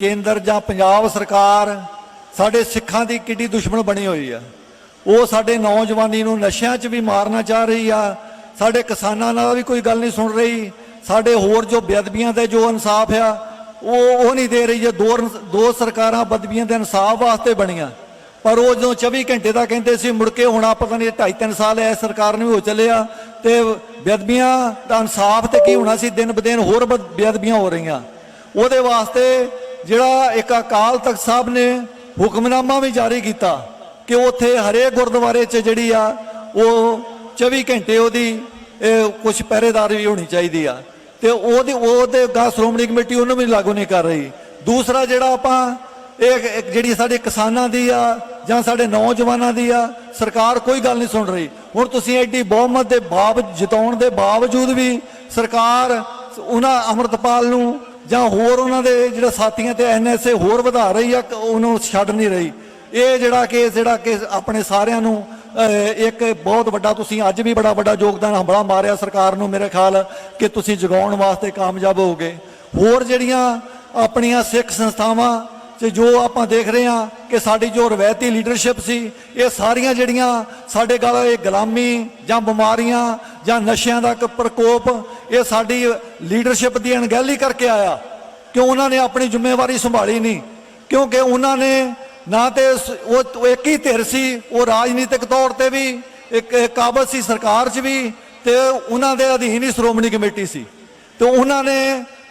ਕੇਂਦਰ ਜਾਂ ਪੰਜਾਬ ਸਰਕਾਰ ਸਾਡੇ ਸਿੱਖਾਂ ਦੀ ਕਿੱਡੀ ਦੁਸ਼ਮਣ ਬਣੀ ਹੋਈ ਆ। ਉਹ ਸਾਡੇ ਨੌਜਵਾਨੀ ਨੂੰ ਨਸ਼ਿਆਂ 'ਚ ਵੀ ਮਾਰਨਾ ਚਾਹ ਰਹੀ ਆ। ਸਾਡੇ ਕਿਸਾਨਾਂ ਨਾਲ ਵੀ ਕੋਈ ਗੱਲ ਨਹੀਂ ਸੁਣ ਰਹੀ। ਸਾਡੇ ਹੋਰ ਜੋ ਬੇਅਦਬੀਆਂ ਦੇ ਜੋ ਇਨਸਾਫ ਆ, ਉਹ ਉਹ ਨਹੀਂ ਦੇ ਰਹੀ ਜੇ ਦੋ ਦੋ ਸਰਕਾਰਾਂ ਬਦਬੀਆਂ ਦੇ ਇਨਸਾਫ ਵਾਸਤੇ ਬਣੀਆਂ। ਪਰ ਉਹ ਜਦੋਂ 24 ਘੰਟੇ ਦਾ ਕਹਿੰਦੇ ਸੀ, ਮੁੜ ਕੇ ਹੁਣ ਆ ਪਤਾ ਨਹੀਂ 2.5 3 ਸਾਲ ਐ ਸਰਕਾਰ ਨੂੰ ਹੋ ਚੱਲਿਆ ਤੇ ਬੇਅਦਬੀਆਂ ਦਾ ਇਨਸਾਫ ਤੇ ਕੀ ਹੋਣਾ ਸੀ? ਦਿਨ ਬਦਿਨ ਹੋਰ ਬਦ- ਬੇਅਦਬੀਆਂ ਹੋ ਰਹੀਆਂ। ਉਹਦੇ ਵਾਸਤੇ ਜਿਹੜਾ ਇੱਕ ਅਕਾਲ ਤਖਤ ਸਾਹਿਬ ਨੇ ਹੁਕਮਨਾਮਾ ਵੀ ਜਾਰੀ ਕੀਤਾ ਕਿ ਉੱਥੇ ਹਰੇਕ ਗੁਰਦੁਆਰੇ 'ਚ ਜਿਹੜੀ ਆ, ਉਹ 24 ਘੰਟੇ ਉਹਦੀ ਕੁਝ ਪਹਿਰੇਦਾਰ ਵੀ ਹੋਣੀ ਚਾਹੀਦੀ ਆ। ਤੇ ਉਹਦੇ ਉਹਦੇ ਗਾ ਸ਼੍ਰੋਮਣੀ ਕਮੇਟੀ ਉਹਨੂੰ ਵੀ ਲਾਗੂ ਨਹੀਂ ਕਰ ਰਹੀ। ਦੂਸਰਾ ਜਿਹੜਾ ਆਪਾਂ, ਇਹ ਜਿਹੜੀ ਸਾਡੇ ਕਿਸਾਨਾਂ ਦੀ ਆ ਜਾਂ ਸਾਡੇ ਨੌਜਵਾਨਾਂ ਦੀ ਆ, ਸਰਕਾਰ ਕੋਈ ਗੱਲ ਨਹੀਂ ਸੁਣ ਰਹੀ। ਹੁਣ ਤੁਸੀਂ ਐਡੀ ਬਹੁਮਤ ਦੇ ਬਾਵ, ਜਿਤਾਉਣ ਦੇ ਬਾਵਜੂਦ ਵੀ ਸਰਕਾਰ ਉਹਨਾਂ ਅਮਰਤਪਾਲ ਨੂੰ ਜਾਂ ਹੋਰ ਉਹਨਾਂ ਦੇ ਜਿਹੜੇ ਸਾਥੀਆਂ ਤੇ ਐਨਐਸਏ ਹੋਰ ਵਧਾ ਰਹੀ ਆ ਉਹਨੂੰ ਛੱਡ ਨਹੀਂ ਰਹੀ। ਇਹ ਜਿਹੜਾ ਕਿ ਜਿਹੜਾ ਕਿ ਆਪਣੇ ਸਾਰਿਆਂ ਨੂੰ ਇੱਕ ਬਹੁਤ ਵੱਡਾ, ਤੁਸੀਂ ਅੱਜ ਵੀ ਬੜਾ ਵੱਡਾ ਯੋਗਦਾਨ ਹਮਲਾ ਮਾਰਿਆ ਸਰਕਾਰ ਨੂੰ ਮੇਰੇ ਖਿਆਲ ਕਿ ਤੁਸੀਂ ਜਗਾਉਣ ਵਾਸਤੇ ਕਾਮਯਾਬ ਹੋਗੇ ਹੋਰ ਜਿਹੜੀਆਂ ਆਪਣੀਆਂ ਸਿੱਖ ਸੰਸਥਾਵਾਂ ਤੇ ਜੋ ਆਪਾਂ ਦੇਖ ਰਹੇ ਹਾਂ ਕਿ ਸਾਡੀ ਜੋ ਰਵਾਇਤੀ ਲੀਡਰਸ਼ਿਪ ਸੀ, ਇਹ ਸਾਰੀਆਂ ਜਿਹੜੀਆਂ ਸਾਡੇ ਗੱਲ ਇਹ ਗੁਲਾਮੀ ਜਾਂ ਬਿਮਾਰੀਆਂ ਜਾਂ ਨਸ਼ਿਆਂ ਦਾ ਪ੍ਰਕੋਪ, ਇਹ ਸਾਡੀ ਲੀਡਰਸ਼ਿਪ ਦੀ ਅਣਗਹਿਲੀ ਕਰਕੇ ਆਇਆ। ਕਿਉਂ ਉਹਨਾਂ ਨੇ ਆਪਣੀ ਜ਼ਿੰਮੇਵਾਰੀ ਸੰਭਾਲੀ ਨਹੀਂ? ਕਿਉਂਕਿ ਉਹਨਾਂ ਨੇ ਨਾ ਤੇ ਉਹ ਇੱਕ ਹੀ ਧਿਰ ਸੀ, ਉਹ ਰਾਜਨੀਤਿਕ ਤੌਰ ਤੇ ਵੀ, ਇੱਕ ਇੱਕ ਕਾਬਲ ਸੀ ਸਰਕਾਰ 'ਚ ਵੀ, ਤੇ ਉਹਨਾਂ ਦੇ ਅਧੀਨ ਹੀ ਸ਼੍ਰੋਮਣੀ ਕਮੇਟੀ ਸੀ। ਤੇ ਉਹਨਾਂ ਨੇ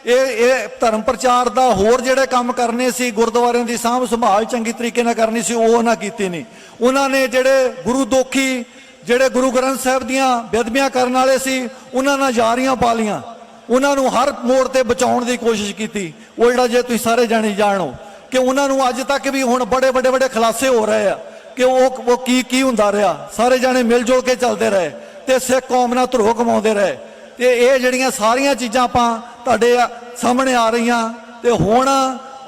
ਇਹ ਇਹ ਧਰਮ ਪ੍ਰਚਾਰ ਦਾ ਹੋਰ ਜਿਹੜੇ ਕੰਮ ਕਰਨੇ ਸੀ, ਗੁਰਦੁਆਰਿਆਂ ਦੀ ਸਾਂਭ ਸੰਭਾਲ ਚੰਗੀ ਤਰੀਕੇ ਨਾਲ ਕਰਨੀ ਸੀ, ਉਹ ਉਹਨਾਂ ਕੀਤੀ ਨਹੀਂ। ਉਹਨਾਂ ਨੇ ਜਿਹੜੇ ਗੁਰੂ ਦੋਖੀ ਜਿਹੜੇ ਗੁਰੂ ਗ੍ਰੰਥ ਸਾਹਿਬ ਦੀਆਂ ਬੇਦਬੀਆਂ ਕਰਨ ਵਾਲੇ ਸੀ, ਉਹਨਾਂ ਨਾਲ ਯਾਰੀਆਂ ਪਾਲੀਆਂ ਉਹਨਾਂ ਨੂੰ ਹਰ ਮੋੜ ਤੇ ਬਚਾਉਣ ਦੀ ਕੋਸ਼ਿਸ਼ ਕੀਤੀ। ਉਹ ਜਿਹੜਾ ਜੇ ਤੁਸੀਂ ਸਾਰੇ ਜਾਣੇ ਜਾਣੋ ਕਿ ਉਹਨਾਂ ਨੂੰ ਅੱਜ ਤੱਕ ਵੀ ਹੁਣ ਬੜੇ ਵੱਡੇ ਵੱਡੇ ਖਲਾਸੇ ਹੋ ਰਹੇ ਆ ਕਿ ਉਹ ਉਹ ਕੀ ਕੀ ਹੁੰਦਾ ਰਿਹਾ। ਸਾਰੇ ਜਾਣੇ ਮਿਲ ਜੁਲ ਕੇ ਚੱਲਦੇ ਰਹੇ ਤੇ ਸਿੱਖ ਕੌਮ ਨਾਲ ਧਰੋ ਕਮਾਉਂਦੇ ਰਹੇ। ਤੇ ਇਹ ਜਿਹੜੀਆਂ ਸਾਰੀਆਂ ਚੀਜ਼ਾਂ ਆਪਾਂ ਤੁਹਾਡੇ ਸਾਹਮਣੇ ਆ ਰਹੀਆਂ ਤੇ ਹੁਣ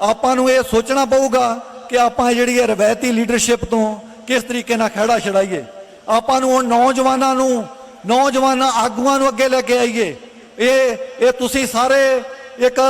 ਆਪਾਂ ਨੂੰ ਇਹ ਸੋਚਣਾ ਪਊਗਾ ਕਿ ਆਪਾਂ ਜਿਹੜੀ ਇਹ ਰਵਾਇਤੀ ਲੀਡਰਸ਼ਿਪ ਤੋਂ ਕਿਸ ਤਰੀਕੇ ਨਾਲ ਖੜਾ ਛੜਾਈਏ ਆਪਾਂ ਨੂੰ ਹੁਣ ਨੌਜਵਾਨਾਂ ਨੂੰ, ਨੌਜਵਾਨਾਂ ਆਗੂਆਂ ਨੂੰ ਅੱਗੇ ਲੈ ਕੇ ਆਈਏ। ਇਹ ਇਹ ਤੁਸੀਂ ਸਾਰੇ ਇੱਕ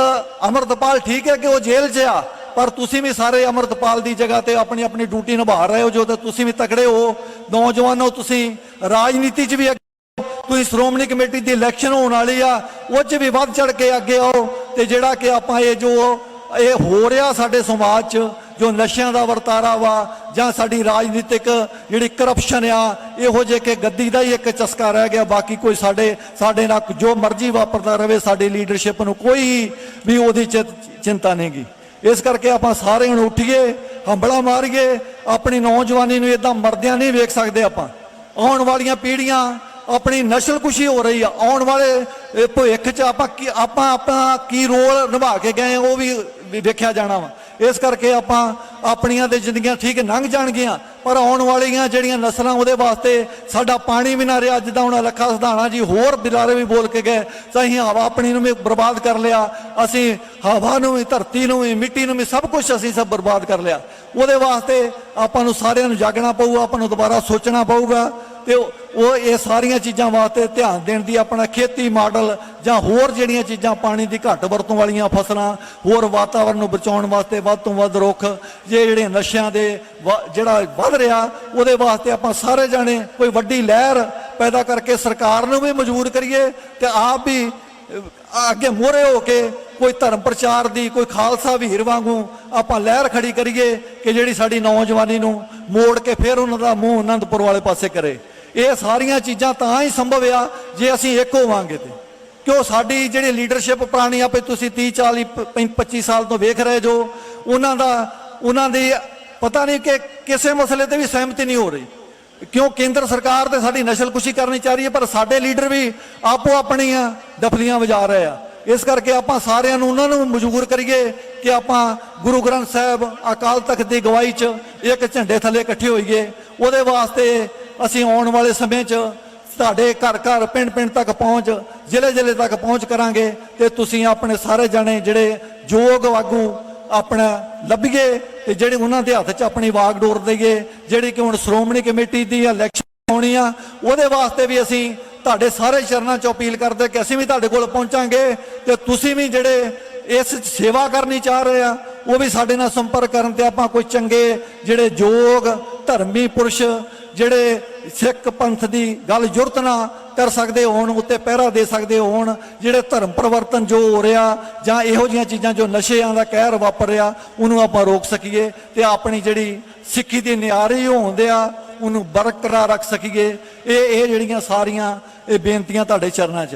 ਅਮਰਤਪਾਲ ਠੀਕ ਹੈ ਕਿ ਉਹ ਜੇਲ੍ਹ 'ਚ ਆ, ਪਰ ਤੁਸੀਂ ਵੀ ਸਾਰੇ ਅਮਰਤਪਾਲ ਦੀ ਜਗ੍ਹਾ ਤੇ ਆਪਣੀ ਆਪਣੀ ਡਿਊਟੀ ਨਿਭਾ ਰਹੇ ਹੋ, ਜੋ ਤੇ ਤੁਸੀਂ ਵੀ ਤਕੜੇ ਹੋ। ਨੌਜਵਾਨੋ, ਤੁਸੀਂ ਰਾਜਨੀਤੀ 'ਚ ਵੀ ਅੱਗੇ ਤੁਸੀਂ ਸ਼੍ਰੋਮਣੀ ਕਮੇਟੀ ਦੀ ਇਲੈਕਸ਼ਨ ਹੋਣ ਵਾਲੀ ਆ, ਉਹ 'ਚ ਵੀ ਵੱਧ ਚੜ ਕੇ ਅੱਗੇ ਆਓ, ਤੇ ਜਿਹੜਾ ਕਿ ਆਪਾਂ ਇਹ ਜੋ ਇਹ ਹੋ ਰਿਹਾ ਸਾਡੇ ਸਮਾਜ 'ਚ, ਜੋ ਨਸ਼ਿਆਂ ਦਾ ਵਰਤਾਰਾ ਵਾ, ਜਾਂ ਸਾਡੀ ਰਾਜਨੀਤਿਕ ਜਿਹੜੀ ਕਰਪਸ਼ਨ ਆ, ਇਹੋ ਜਿਹੇ ਕਿ ਗੱਦੀ ਦਾ ਹੀ ਇੱਕ ਚਸਕਾ ਰਹਿ ਗਿਆ, ਬਾਕੀ ਕੋਈ ਸਾਡੇ ਸਾਡੇ ਨਾਲ ਜੋ ਮਰਜ਼ੀ ਵਾਪਰਦਾ ਰਹੇ ਸਾਡੀ ਲੀਡਰਸ਼ਿਪ ਨੂੰ ਕੋਈ ਵੀ ਉਹਦੀ ਚਿ- ਚਿੰਤਾ ਨਹੀਂਗੀ ਇਸ ਕਰਕੇ ਆਪਾਂ ਸਾਰੇ ਹੁਣ ਉੱਠੀਏ, ਹੰਬਲਾ ਮਾਰੀਏ, ਆਪਣੀ ਨੌਜਵਾਨੀ ਨੂੰ ਇਦਾਂ ਮਰਦਿਆਂ ਨਹੀਂ ਵੇਖ ਸਕਦੇ ਆਪਾਂ। ਆਉਣ ਵਾਲੀਆਂ ਪੀੜ੍ਹੀਆਂ ਆਪਣੀ ਨਸ਼ਲ ਨਸਲਕੁਸ਼ੀ ਹੋ ਰਹੀ ਆ। ਆਉਣ ਵਾਲੇ ਭਵਿੱਖ 'ਚ ਆਪਾਂ ਕੀ ਆਪਾਂ ਆਪਣਾ ਕੀ ਰੋਲ ਨਿਭਾ ਕੇ ਗਏ ਉਹ ਵੀ ਵੀ ਵੇਖਿਆ ਜਾਣਾ ਵਾ। ਇਸ ਕਰਕੇ ਆਪਾਂ ਆਪਣੀਆਂ ਤੇ ਜ਼ਿੰਦਗੀਆਂ ਠੀਕ ਲੰਘ ਜਾਣਗੀਆਂ, ਪਰ ਆਉਣ ਵਾਲੀਆਂ ਜਿਹੜੀਆਂ ਨਸਲਾਂ, ਉਹਦੇ ਵਾਸਤੇ ਸਾਡਾ ਪਾਣੀ ਵੀ ਨਾ ਰਿਹਾ। ਜਿੱਦਾਂ ਹੁਣ ਲੱਖਾ ਸਧਾਣਾ ਜੀ ਹੋਰ ਬਿਲਾਰੇ ਵੀ ਬੋਲ ਕੇ ਗਏ, ਤਾਂ ਅਸੀਂ ਹਵਾ ਆਪਣੀ ਨੂੰ ਵੀ ਬਰਬਾਦ ਕਰ ਲਿਆ। ਅਸੀਂ ਹਵਾ ਨੂੰ ਵੀ, ਧਰਤੀ ਨੂੰ ਵੀ, ਮਿੱਟੀ ਨੂੰ ਵੀ, ਸਭ ਕੁਝ ਅਸੀਂ ਸਭ ਬਰਬਾਦ ਕਰ ਲਿਆ। ਉਹਦੇ ਵਾਸਤੇ ਆਪਾਂ ਨੂੰ ਸਾਰਿਆਂ ਨੂੰ ਜਾਗਣਾ ਪਊਗਾ, ਆਪਾਂ ਨੂੰ ਦੁਬਾਰਾ ਸੋਚਣਾ ਪਊਗਾ। ਤੇ ਉਹ ਇਹ ਸਾਰੀਆਂ ਚੀਜ਼ਾਂ ਵਾਸਤੇ ਧਿਆਨ ਦੇਣ ਦੀ ਆਪਣਾ ਖੇਤੀ ਮਾਡਲ ਜਾਂ ਹੋਰ ਜਿਹੜੀਆਂ ਚੀਜ਼ਾਂ ਪਾਣੀ ਦੀ ਘੱਟ ਵਰਤੋਂ ਵਾਲੀਆਂ ਫਸਲਾਂ, ਹੋਰ ਵਾਤਾਵਰਣ ਨੂੰ ਬਚਾਉਣ ਵਾਸਤੇ ਵੱਧ ਤੋਂ ਵੱਧ ਰੁੱਖ, ਜੇ ਜਿਹੜੇ ਨਸ਼ਿਆਂ ਦੇ ਵ- ਜਿਹੜਾ ਵੱਧ ਰਿਹਾ, ਉਹਦੇ ਵਾਸਤੇ ਆਪਾਂ ਸਾਰੇ ਜਾਣੇ ਕੋਈ ਵੱਡੀ ਲਹਿਰ ਪੈਦਾ ਕਰਕੇ ਸਰਕਾਰ ਨੂੰ ਵੀ ਮਜਬੂਰ ਕਰੀਏ ਤੇ ਆਪ ਵੀ ਅੱਗੇ ਮੋਹਰੇ ਹੋ ਕੇ ਕੋਈ ਧਰਮ ਪ੍ਰਚਾਰ ਦੀ, ਕੋਈ ਖਾਲਸਾ ਵੀਰ ਵਾਂਗੂ ਆਪਾਂ ਲਹਿਰ ਖੜੀ ਕਰੀਏ ਕਿ ਜਿਹੜੀ ਸਾਡੀ ਨੌਜਵਾਨੀ ਨੂੰ ਮੋੜ ਕੇ ਫਿਰ ਉਹਨਾਂ ਦਾ ਮੂੰਹ ਅਨੰਦਪੁਰ ਵਾਲੇ ਪਾਸੇ ਕਰੇ। ਇਹ ਸਾਰੀਆਂ ਚੀਜ਼ਾਂ ਤਾਂ ਹੀ ਸੰਭਵ ਆ ਜੇ ਅਸੀਂ ਇੱਕ ਹੋਵਾਂਗੇ ਤੇ। ਕਿਉਂ ਸਾਡੀ ਜਿਹੜੀ ਲੀਡਰਸ਼ਿਪ ਪੁਰਾਣੀ ਆਪੇ ਤੁਸੀਂ 30 40 ਪ- 25 ਸਾਲ ਤੋਂ ਵੇਖ ਰਹੇ ਜੋ, ਉਹਨਾਂ ਦਾ, ਉਹਨਾਂ ਦੀ ਪਤਾ ਨਹੀਂ ਕਿ ਕਿਸੇ ਮਸਲੇ ਤੇ ਵੀ ਸਹਿਮਤੀ ਨਹੀਂ ਹੋ ਰਹੀ। ਕਿਉਂ ਕੇਂਦਰ ਸਰਕਾਰ ਤੇ ਸਾਡੀ ਨਸਲਕੁਸ਼ੀ ਕਰਨੀ ਚਾਹ ਰਹੀ ਹੈ, ਪਰ ਸਾਡੇ ਲੀਡਰ ਵੀ ਆਪੋ ਆਪਣੀਆਂ ਦਫਲੀਆਂ ਵਜਾ ਰਹੇ ਆ। ਇਸ ਕਰਕੇ ਆਪਾਂ ਸਾਰਿਆਂ ਨੂੰ, ਉਹਨਾਂ ਨੂੰ ਮਜਬੂਰ ਕਰੀਏ ਕਿ ਆਪਾਂ ਗੁਰੂ ਗ੍ਰੰਥ ਸਾਹਿਬ ਅਕਾਲ ਤਖਤ ਦੀ ਗਵਾਹੀ 'ਚ ਇੱਕ ਝੰਡੇ ਥੱਲੇ ਇਕੱਠੇ ਹੋਈਏ। ਉਹਦੇ ਵਾਸਤੇ ਅਸੀਂ ਆਉਣ ਵਾਲੇ ਸਮੇਂ 'ਚ ਤੁਹਾਡੇ ਘਰ ਘਰ ਪਿੰਡ ਪਿੰਡ ਤੱਕ ਪਹੁੰਚ, ਜ਼ਿਲ੍ਹੇ ਜ਼ਿਲ੍ਹੇ ਤੱਕ ਪਹੁੰਚ ਕਰਾਂਗੇ ਤੇ ਤੁਸੀਂ ਆਪਣੇ ਸਾਰੇ ਜਣੇ ਜਿਹੜੇ ਯੋਗ ਆਗੂ ਆਪਣਾ ਲੱਭੀਏ ਤੇ ਜਿਹੜੇ ਉਹਨਾਂ ਦੇ ਹੱਥ 'ਚ ਆਪਣੀ ਵਾਗ ਡੋਰ ਦਈਏ, ਜਿਹੜੀ ਕਿ ਹੁਣ ਸ਼੍ਰੋਮਣੀ ਕਮੇਟੀ ਦੀ ਇਲੈਕਸ਼ਨ ਹੋਣੀ ਆ ਉਹਦੇ ਵਾਸਤੇ ਵੀ ਅਸੀਂ ਤੁਹਾਡੇ ਸਾਰੇ ਚਰਨਾਂ 'ਚ ਅਪੀਲ ਕਰਦੇ ਕਿ ਅਸੀਂ ਵੀ ਤੁਹਾਡੇ ਕੋਲ ਪਹੁੰਚਾਂਗੇ ਤੇ ਤੁਸੀਂ ਵੀ ਜਿਹੜੇ ਇਸ ਸੇਵਾ ਕਰਨੀ ਚਾਹ ਰਹੇ ਆ, ਉਹ ਵੀ ਸਾਡੇ ਨਾਲ ਸੰਪਰਕ ਕਰਨ ਤੇ ਆਪਾਂ ਕੋਈ ਚੰਗੇ ਜਿਹੜੇ ਯੋਗ ਧਰਮੀ ਪੁਰਸ਼ ਜਿਹੜੇ ਸਿੱਖ ਪੰਥ ਦੀ ਗੱਲ ਜੁਰਤ ਨਾ ਕਰ ਸਕਦੇ ਹੋਣ, ਉੱਤੇ ਪਹਿਰਾ ਦੇ ਸਕਦੇ ਹੋਣ, ਜਿਹੜੇ ਧਰਮ ਪਰਿਵਰਤਨ ਜੋ ਹੋ ਰਿਹਾ ਜਾਂ ਇਹੋ ਜਿਹੀਆਂ ਚੀਜ਼ਾਂ ਜੋ ਨਸ਼ਿਆਂ ਦਾ ਕਹਿਰ ਵਾਪਰ ਰਿਹਾ, ਉਹਨੂੰ ਆਪਾਂ ਰੋਕ ਸਕੀਏ ਤੇ ਆਪਣੀ ਜਿਹੜੀ ਸਿੱਖੀ ਦੀ ਨਿਆਰੀ ਹੋਣ ਆ ਉਹਨੂੰ ਬਰਕਰਾਰ ਰੱਖ ਸਕੀਏ। ਇਹ ਇਹ ਜਿਹੜੀਆਂ ਸਾਰੀਆਂ ਇਹ ਬੇਨਤੀਆਂ ਤੁਹਾਡੇ ਚਰਨਾਂ 'ਚ